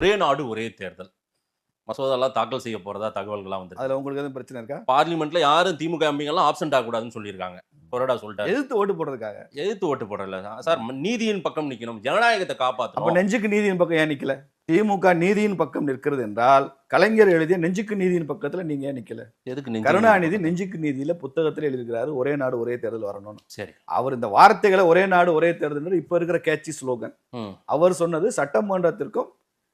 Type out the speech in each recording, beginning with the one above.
ஒரே நாடு ஒரே தேர்தல். மசோதாலாம் தாக்கல் செய்ய போறதா தகவல்கள்லாம் வந்து அதுல உங்களுக்கு எதுவும் பிரச்சனை இருக்கா? பார்லிமெண்ட்ல யாரும் திமுக எம்பிங்கெல்லாம் ஆப்சென்ட் ஆகக்கூடாதுன்னு சொல்லியிருக்காங்க. கொறடா சொல்லிட்டாரு. எதிர்த்து ஓட்டு போடுறதுக்காக? எதிர்த்து ஓட்டு போடல. சார் நீதியின் பக்கம் நிக்கணும். ஜனநாயகத்தை அப்ப காப்பாற்றணும் நெஞ்சுக்கு நீதியின் பக்கம் ஏன் நிக்கல? திமுக நீதியின் பக்கம் நிற்கிறது என்றால் கலைஞர் எழுதிய நெஞ்சுக்கு நீதியின் பக்கத்துல நீங்க ஏன் நிக்கல? எதுக்கு கருணாநிதி நெஞ்சுக்கு நீதியில புத்தகத்துல எழுதியிருக்கிறாரு ஒரே நாடு ஒரே தேர்தல் வரணும்னு. சரி. அவர் இந்த வார்த்தைகளை ஒரே நாடு ஒரே தேர்தல் இப்ப இருக்கிற கேட்சி ஸ்லோகன் அவர் சொன்னது சட்டமன்றத்திற்கும்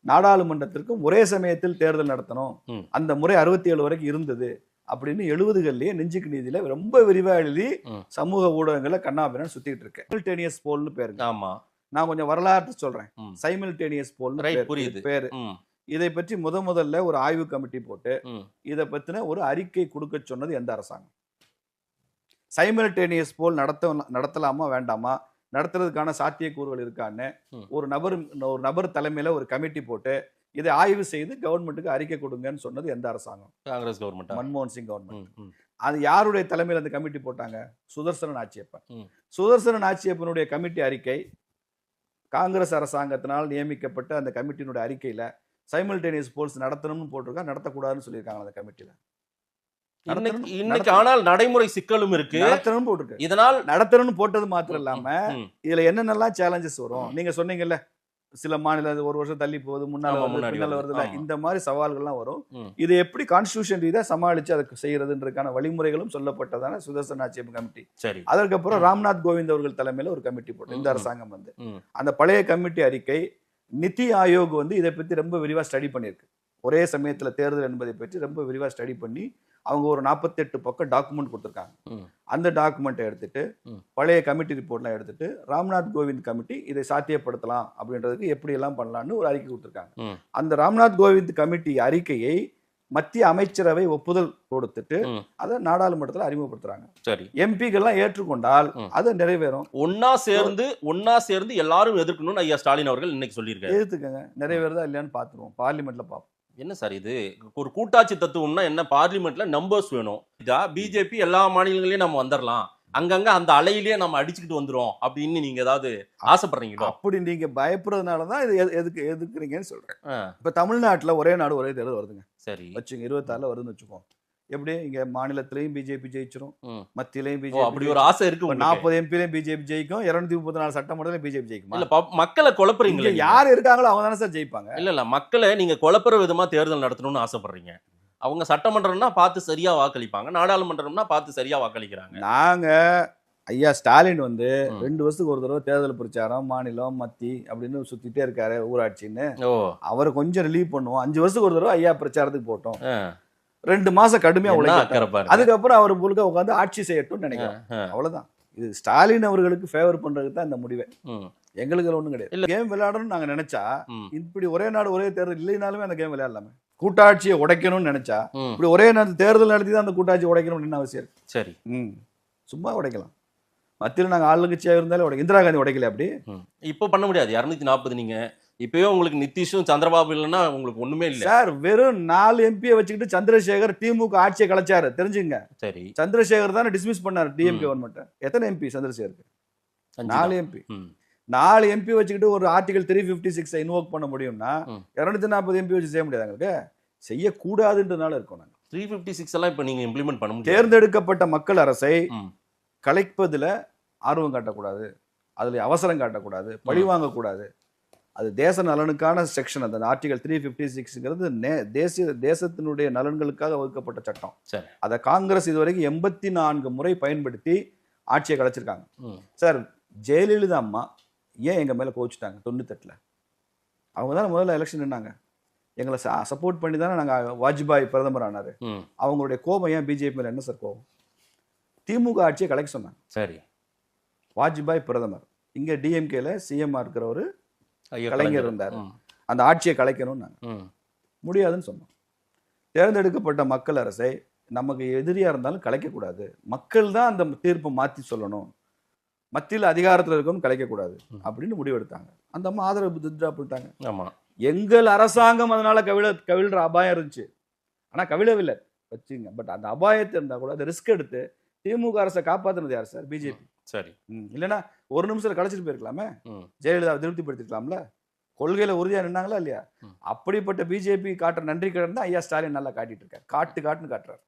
நாடாளுமன்றத்திற்கும் ஒரே சமயத்தில் தேர்தல் நடத்தணும். அந்த முறை அறுபத்தி ஏழு வரைக்கும் இருந்தது அப்படின்னு எழுபதுகள்லயே நெஞ்சுக்கு நீதியில ரொம்ப விரிவா எழுதி. சமூக ஊடகங்கள்ல கண்ணாபின்னு சுத்திட்டு இருக்கேன் சைமில்டேனியஸ் போல்னு பேருங்க ஆமா நான் கொஞ்சம் வரலாற்று சொல்றேன். சைமில்டேனியஸ் பேரு. புரியுது. இது பேரு இதை பற்றி முத முதல்ல ஒரு ஆய்வு கமிட்டி போட்டு இதை பத்தின ஒரு அறிக்கை கொடுக்க சொன்னது எந்த அரசாங்கம் சைமில்டேனியஸ் போல் நடத்த நடத்தலாமா வேண்டாமா நடத்துறதுக்கான சாத்தியக்கூறுகள் இருக்கான்னு. ஒரு நபர் ஒரு நபர் தலைமையில ஒரு கமிட்டி போட்டு இதை ஆய்வு செய்து கவர்மெண்ட்டுக்கு அறிக்கை கொடுங்கன்னு சொன்னது எந்த அரசாங்கம்? காங்கிரஸ் கவர்மெண்ட் மன்மோகன் சிங் கவர்மெண்ட். அது யாருடைய தலைமையில் அந்த கமிட்டி போட்டாங்க? சுதர்சன நாச்சியப்பன். ம். சுதர்சன நாச்சியப்பனுடைய கமிட்டி அறிக்கை காங்கிரஸ் அரசாங்கத்தினால் நியமிக்கப்பட்ட அந்த கமிட்டியினுடைய அறிக்கையில சைமல்டேனியஸ் போல்ஸ் நடத்தணும்னு போட்டிருக்கா? நடத்தக்கூடாதுன்னு சொல்லியிருக்காங்க அந்த கமிட்டியில? இன்னைக்கு நடத்தணும், நடத்தணும். ஆனால் நடைமுறை சிக்கலும் இருக்கு நடத்தணும்னு போட்டிருக்கு இதனால் நடத்தணும்னு போட்டது மாத்திரம் இல்லாம இதுல என்னென்னலாம் சேலஞ்சஸ் வரும் நீங்க சொன்னீங்கல்ல சில மாநில ஒரு வருஷம் தள்ளி போகுது முன்னால பின்னால வருது. வருதுல. இந்த மாதிரி சவால்கள்லாம் வரும். இது எப்படி கான்ஸ்டியூஷன் ரீதியா சமாளிச்சு அதுக்கு செய்யறதுன்றதுக்கான வழிமுறைகளும் சொல்லப்பட்டதான சுதர்சன ஆட்சியம் கமிட்டி சரி அதற்கப்புறம். ராம்நாத் கோவிந்த் அவர்கள் தலைமையில ஒரு கமிட்டி போட்டு இந்த. அரசாங்கம் வந்து அந்த பழைய கமிட்டி அறிக்கை நிதி ஆயோக் வந்து இதை பத்தி ரொம்ப விரிவா ஸ்டடி பண்ணியிருக்கு ஒரே சமயத்துல தேர்தல் என்பதை பற்றி ரொம்ப விரிவா ஸ்டடி பண்ணி அவங்க ஒரு நாற்பத்தெட்டு பக்கம் டாக்குமெண்ட் கொடுத்துருக்காங்க. அந்த டாக்குமெண்ட்டை எடுத்துட்டு. பழைய கமிட்டி ரிப்போர்ட்லாம் எடுத்துட்டு ராம்நாத் கோவிந்த் கமிட்டி இதை சாத்தியப்படுத்தலாம் அப்படின்றதுக்கு எப்படி எல்லாம் பண்ணலாம்னு ஒரு அறிக்கை கொடுத்துருக்காங்க. அந்த ராம்நாத் கோவிந்த் கமிட்டி அறிக்கையை மத்திய அமைச்சரவை ஒப்புதல் கொடுத்துட்டு. அதை நாடாளுமன்றத்தில் அறிமுகப்படுத்துறாங்க சரி எம்பிக்கள்லாம் ஏற்றுக்கொண்டால். அது நிறைவேறும் ஒன்னா சேர்ந்து ஒன்னா சேர்ந்து எல்லாரும் எதிர்க்கணும்னு ஐயா ஸ்டாலின் அவர்கள் இன்னைக்கு சொல்லியிருக்காரு எதிர்த்துக்கங்க நிறைவேறுதா இல்லையான்னு பார்த்துருவோம் பார்லிமெண்ட்ல பார்ப்போம் என்ன சார் இது? ஒரு கூட்டாட்சி தத்துவம்னா என்ன? பார்லிமெண்ட்ல நம்பர்ஸ் வேணும். இதா? பிஜேபி எல்லா மாநிலங்களையும் நம்ம வந்துடலாம் அங்கங்க அந்த அலையிலேயே நம்ம அடிச்சுக்கிட்டு வந்துரும் அப்படின்னு நீங்க ஏதாவது ஆசைப்படுறீங்களோ? அப்படி நீங்க பயப்படுறதுனால தான் இது எது- எதுக்கு எதுக்குறீங்கன்னு சொல்றேன். இப்ப தமிழ்நாட்டுல ஒரே நாடு ஒரே தேர்தல் வருதுங்க. சரி. வச்சுங்க இருபத்தாறுல வருதுன்னு வச்சுக்கோ எப்படி? இங்க மாநிலத்திலயும் பிஜேபி ஜெயிச்சிரும். மத்தியிலையும் ஓ அப்படி பிஜேபி ஒரு ஆசை இருக்கு. நாற்பது எம்பிலையும் பிஜேபி ஜெயிக்கும். இருநூத்தி முப்பத்தி நாலு சட்டமன்றத்திலும் பிஜேபி ஜெயிக்குமா? இல்ல மக்களை நீங்க. யார் இருக்காங்களோ அவங்க தானே சார் ஜெயிப்பாங்க. இல்ல இல்ல மக்களை நீங்க குழப்புற விதமா தேர்தல் நடத்தணும்னு ஆசைப்படுறீங்க. அவங்க சட்டமன்றம்னா பார்த்து சரியா வாக்களிப்பாங்க. நாடாளுமன்றம்னா பார்த்து சரியா வாக்களிக்கிறாங்க. நாங்க ஐயா ஸ்டாலின் வந்து. ரெண்டு வருஷத்துக்கு ஒரு தடவை தேர்தல் பிரச்சாரம் மாநிலம் மத்தி அப்படின்னு சுத்திட்டே இருக்காரு ஊராட்சின்னு. அவரை கொஞ்சம் ரிலீவ் பண்ணுவோம். அஞ்சு வருஷத்துக்கு ஒரு தடவை ஐயா பிரச்சாரத்துக்கு போட்டோம். ரெண்டு மாசம் கடுமையா உழைக்க. அதுக்கப்புறம் அவர் முழுக்க உட்காந்து ஆட்சி செய்யட்டும்னு ஆ, அவ்வளவுதான். இது ஸ்டாலின் அவர்களுக்கு ஃபேவர் பண்றதுக்கு தான் இந்த முடிவே. எங்களுக்கு ஒண்ணும் கிடையாது. கேம் விளையாடணும்னு நாங்க நினைச்சா இப்படி ஒரே நாடு ஒரே தேர்தல் இல்லைனாலுமே அந்த கேம் விளையாடலாமே. கூட்டாட்சியை உடைக்கணும்னு நினைச்சா. இப்படி ஒரே நேரத்தில் தேர்தல் நடத்தி தான் அந்த கூட்டாட்சி உடைக்கணும்னு என்ன அவசியம் சரி. ம். சும்மா உடைக்கலாம். மத்தியில் நாங்கள் ஆளுங்கட்சியாக இருந்தாலும் உடைக்க இந்திரா காந்தி உடைக்கல அப்படி. இப்போ பண்ண முடியாது. இருநூத்தி நாற்பது நீங்க இப்பவே உங்களுக்கு நிதிஷும் சந்திரபாபு இல்லைன்னா உங்களுக்கு ஒண்ணுமே இல்ல. சார் வெறும் நாலு எம்பியை வச்சுக்கிட்டு சந்திரசேகர் திமுக ஆட்சியை கலைச்சாரு. தெரிஞ்சுங்க. சரி. சந்திரசேகர் தானே டிஸ்மிஸ் பண்ணாரு டிஎம் ம். கவர்மெண்ட் எத்தனை எம்பி சந்திரசேகருக்கு? நாலு. எம்பி நாலு எம்பி வச்சுக்கிட்டு ஒரு article three fifty six invoke பண்ண முடியும்னா. இரநூத்தி நாற்பது எம்பி வச்சு செய்ய முடியாது எங்களுக்கு. செய்யக்கூடாதுன்றதுனால இருக்கோம் நாங்கள் 356 எல்லாம் இப்ப நீங்க இம்ப்ளிமெண்ட் பண்ண முடியாது. தேர்ந்தெடுக்கப்பட்ட மக்கள் அரசை. கலைப்பதுல ஆர்வம் காட்டக்கூடாது. அதுல அவசரம் காட்டக்கூடாது. பழி வாங்கக்கூடாது. அது தேச நலனுக்கான செக்ஷன் அந்த ஆர்டிகல் த்ரீ ஃபிஃப்டி சிக்ஸ்ங்கிறது தேசிய தேசத்தினுடைய நலன்களுக்காக வகுக்கப்பட்ட சட்டம். சரி. அதை காங்கிரஸ் இதுவரைக்கும் எண்பத்தி நான்கு முறை பயன்படுத்தி ஆட்சியை கலைச்சிருக்காங்க. சார் ஜெயலலிதா அம்மா ஏன் எங்க மேல கோவிச்சிட்டாங்க தொண்ணூத்தெட்டுல? அவங்க தானே முதல்ல எலெக்ஷன் நின்னாங்க. எங்களை சப்போர்ட் பண்ணி தானே நாங்க வாஜ்பாய் பிரதமர் ஆனாரு. அவங்களுடைய கோபம் ஏன் பிஜேபி மேல என்ன சார் கோபம்? திமுக ஆட்சியை கலைக்க சொன்னாங்க. சரி. வாஜ்பாய் பிரதமர். இங்க டிஎம்கேல சிஎம்ஆ இருக்கிறவர் கலைஞர் இருந்தாரு. அந்த ஆட்சியை கலைக்கணும்னு முடியாதுன்னு சொன்னோம். தேர்ந்தெடுக்கப்பட்ட மக்கள் அரசை நமக்கு எதிரியா இருந்தாலும் கலைக்கக்கூடாது. மக்கள் தான் அந்த தீர்ப்பை மாத்தி சொல்லணும். மத்தியில் அதிகாரத்தில் இருக்கணும் கலைக்கக்கூடாது. அப்படின்னு முடிவெடுத்தாங்க. அந்த அம்மா ஆதரவு வித்ட்ரா பண்ணிட்டாங்க. ஆமா. எங்கள் அரசாங்கம் அதனால கவிழ கவிழ்ற அபாயம் இருந்துச்சு. ஆனா கவிழவில்லை. வச்சுங்க. பட் அந்த அபாயத்தை இருந்தா கூட அந்த ரிஸ்க் எடுத்து திமுக அரசை காப்பாத்துனது யார் சார்? பிஜேபி. சரி. இல்லைன்னா ஒரு நிமிஷத்துல கலைச்சிட்டு போயிருக்கலாமே? ஜெயலலிதா திருப்திப்படுத்திருக்கலாம்ல? கொள்கையில உறுதியா நின்னாங்களா இல்லையா. அப்படிப்பட்ட பிஜேபி காட்டுற நன்றி கடன் தான் ஐயா ஸ்டாலின் நல்லா காட்டிட்டு இருக்காரு. காட்டு காட்டுன்னு காட்டுறாரு.